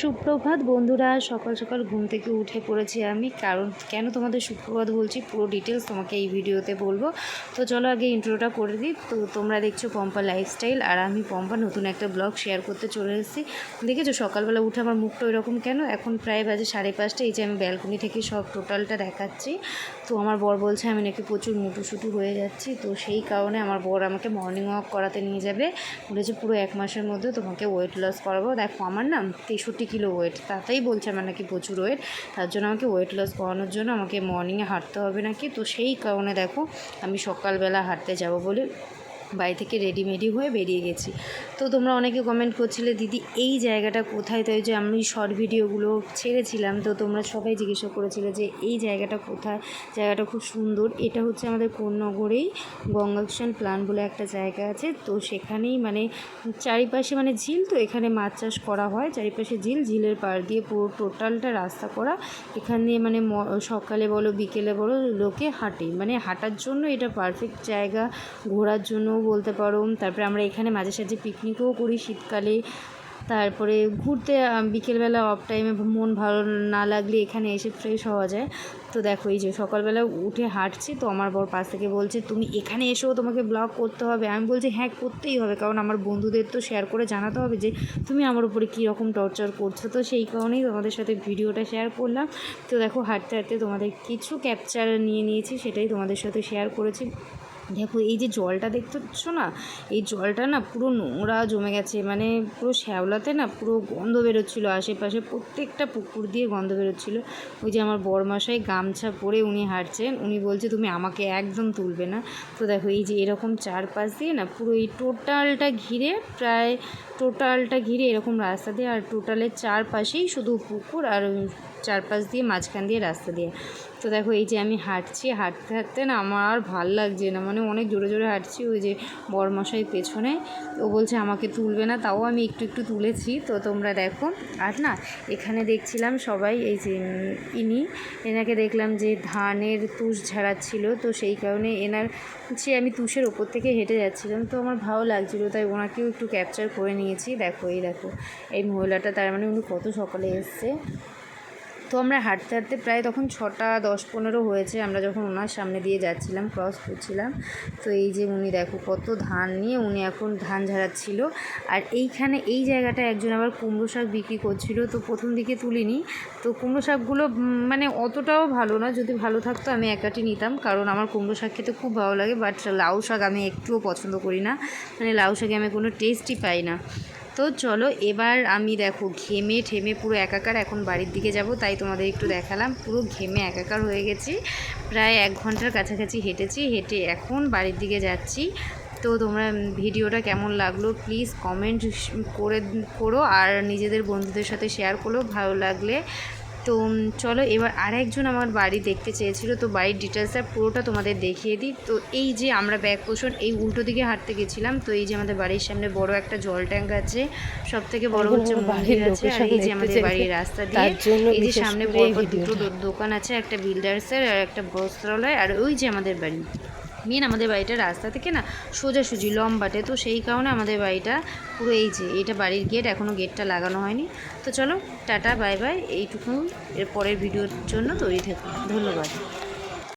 সুপ্রভাত বন্ধুরা, সকাল সকাল ঘুম থেকে উঠে পড়েছি আমি। কারণ কেন তোমাদের সুপ্রভাত বলছি? পুরো ডিটেলস তোমাকে এই ভিডিওতে বলব। তো চলো আগে ইন্ট্রোটা করে দিই। তো তোমরা দেখছ পম্পা লাইফস্টাইল আর আমি পম্পা নতুন একটা ব্লগ শেয়ার করতে চলে এসেছি। দেখেছ সকালবেলা উঠে আমার মুখটা ওইরকম কেন? এখন প্রায় বাজে সাড়ে পাঁচটা, এই যে আমি ব্যালকনি থেকে সব টোটালটা দেখাচ্ছি। তো আমার বর বলছে আমি নাকি প্রচুর মুটুসুটু হয়ে যাচ্ছি। তো সেই কারণে আমার বর আমাকে মর্নিং ওয়াক করাতে নিয়ে যাবে। বলেছে পুরো এক মাসের মধ্যে তোমাকে ওয়েট লস করাবো। দেখো আমার না তেষট্টি কিলো ওয়েট তাতেই বলছে আমার নাকি প্রচুর ওয়েট তার জন্য আমাকে ওয়েট লস করানোর জন্য আমাকে মর্নিংয়ে হাঁটতে হবে নাকি? তো সেই কারণে দেখো, আমি সকালবেলা হাঁটতে যাব বলে বাড়ি থেকে রেডিমেডি হয়ে বেরিয়ে গেছি। তো তোমরা অনেকে কমেন্ট করছিলে, দিদি, এই জায়গাটা কোথায়? তাই যে আমি শর্ট ভিডিওগুলো ছেড়েছিলাম, তো তোমরা সবাই জিজ্ঞাসা করেছিলে যে, এই জায়গাটা কোথায়? জায়গাটা খুব সুন্দর। এটা হচ্ছে আমাদের কোন্নগরেই গঙ্গাকশন প্লান বলে একটা জায়গা আছে। তো সেখানেই মানে চারিপাশে মানে ঝিল, তো এখানে মাছ চাষ করা হয়। চারিপাশে ঝিল, ঝিলের পাড় দিয়ে পুরো টোটালটা রাস্তা করা। এখান দিয়ে মানে সকালে বলো, বিকেলে বলো, লোকে হাঁটে। মানে হাঁটার জন্য এটা পারফেক্ট জায়গা, ঘোরার জন্যও বলতে পারো। তারপরে আমরা এখানে মাঝে সাঝে পিকনিকও করি শীতকালে। তারপরে ঘুরতে বিকেলবেলা অফ টাইমে মন ভালো না লাগলে এখানে এসে ফ্রেশ হওয়া যায়। তো দেখো, এই যে সকালবেলা উঠে হাঁটছি, তো আমার বর পাশ থেকে বলছে, তুমি এখানে এসেও তোমাকে ব্লগ করতে হবে। আমি বলছি হ্যাঁ করতেই হবে, কারণ আমার বন্ধুদের তো শেয়ার করে জানাতে হবে যে, তুমি আমার উপরে কী রকম টর্চার করছ? তো সেই কারণেই তোমাদের সাথে ভিডিওটা শেয়ার করলাম। তো দেখো, হাঁটতে হাঁটতে তোমাদের কিছু ক্যাপচার নিয়ে নিয়েছি, সেটাই তোমাদের সাথে শেয়ার করেছি। দেখো, এই যে জলটা দেখতেছো না, এই জলটা না পুরো নোংরা জমে গেছে মানে পুরো শ্যাওলাতে না পুরো গন্ধ বেরোচ্ছিলো, আশেপাশে প্রত্যেকটা পুকুর দিয়ে গন্ধ বেরোচ্ছিলো। ওই যে আমার বরমশাই গামছা পরে উনি হাঁটছেন, উনি বলছে, তুমি আমাকে একদম তুলবে না। তো দেখো, এই যে এরকম চারপাশ দিয়ে না পুরো এই টোটালটা ঘিরে প্রায় টোটালটা ঘিরে এরকম রাস্তা দিয়ে, আর টোটালের চারপাশেই শুধু পুকুর আর চারপাশ দিয়ে, মাঝখান দিয়ে, রাস্তা দিয়ে। তো দেখো, এই যে আমি হাঁটছি, হাঁটতে হাঁটতে না আমার আর ভালো লাগছে না। মানে অনেক জোরে জোরে হাঁটছি, ওই যে বরমশাই পেছনে। ও বলছে, আমাকে তুলবে না, তাও আমি একটু একটু তুলেছি। তো তোমরা দেখো, আর না, এখানে দেখছিলাম সবাই, এই যে ইনি, এনাকে দেখলাম যে ধানের তুষ ঝাড়াচ্ছিল। তো সেই কারণে এনার, সে আমি তুষের ওপর থেকে হেঁটে যাচ্ছিলাম। তো আমার ভালো লাগছিল, তাই ওনাকেও একটু ক্যাপচার করে নিয়েছি। দেখো, এই দেখো, এই মহিলাটা, তার মানে উনি কত সকালে এসছে। তো আমরা হাঁটতে হাঁটতে প্রায় তখন ছটা, দশ, পনেরো হয়েছে। আমরা যখন ওনার সামনে দিয়ে যাচ্ছিলাম ক্রস করছিলাম, তো এই যে উনি দেখো কত ধান নিয়ে উনি এখন ধান ঝাড়াচ্ছিল। আর এইখানে এই জায়গাটা একজন আবার কুমড়ো শাক বিক্রি করছিল, তো প্রথম দিকে তুলিনি। তো কুমড়ো শাকগুলো মানে অতটাও ভালো না, যদি ভালো থাকতো আমি একাটি নিতাম, কারণ আমার কুমড়ো শাক খেতে খুব ভালো লাগে বাট লাউ শাক আমি একটুও পছন্দ করি না। মানে লাউ শাকে আমি কোনো টেস্টই পাই না। তো চলো এবার আমি দেখো ঘেমে ঠেমে পুরো একাকার এখন বাড়ির দিকে যাব, তাই তোমাদের একটু দেখালাম। পুরো ঘেমে একাকার হয়ে গেছি। প্রায় এক ঘণ্টার কাছাকাছি হেঁটেছি, হেঁটে এখন বাড়ির দিকে যাচ্ছি। তো তোমরা ভিডিওটা কেমন লাগল প্লিজ কমেন্ট করে, করো আর নিজেদের বন্ধুদের সাথে শেয়ার করো, ভালো লাগলে তো চলো এবার আরেকজন আমার বাড়ি দেখতে চেয়েছিল তো বাড়ির ডিটেলসটা পুরোটা তোমাদের দেখিয়ে দিই। তো এই যে আমরা ব্যাগ পোষণ এই উল্টো দিকে হাঁটতে গেছিলাম তো এই যে আমাদের বাড়ির সামনে বড় একটা জল ট্যাঙ্ক আছে সব থেকে বড় হচ্ছে মন্দির আছে আর এই যে আমাদের বাড়ির রাস্তা দিয়ে এই যে সামনে বড় দুটো দোকান আছে একটা বিল্ডার্সের আর একটা বস্ত্রালয় আর ওই যে আমাদের বাড়ি। মেন আমাদের বাড়িটা রাস্তা থেকে না সোজাসুজি লম্বাটে তো সেই কারণে আমাদের বাড়িটা পুরো এই যে এটা বাড়ির গেট এখনও গেটটা লাগানো হয়নি। তো চলো, টাটা বাই বাই এইটুকু এর পরের ভিডিওর জন্য তৈরি থাকুন ধন্যবাদ।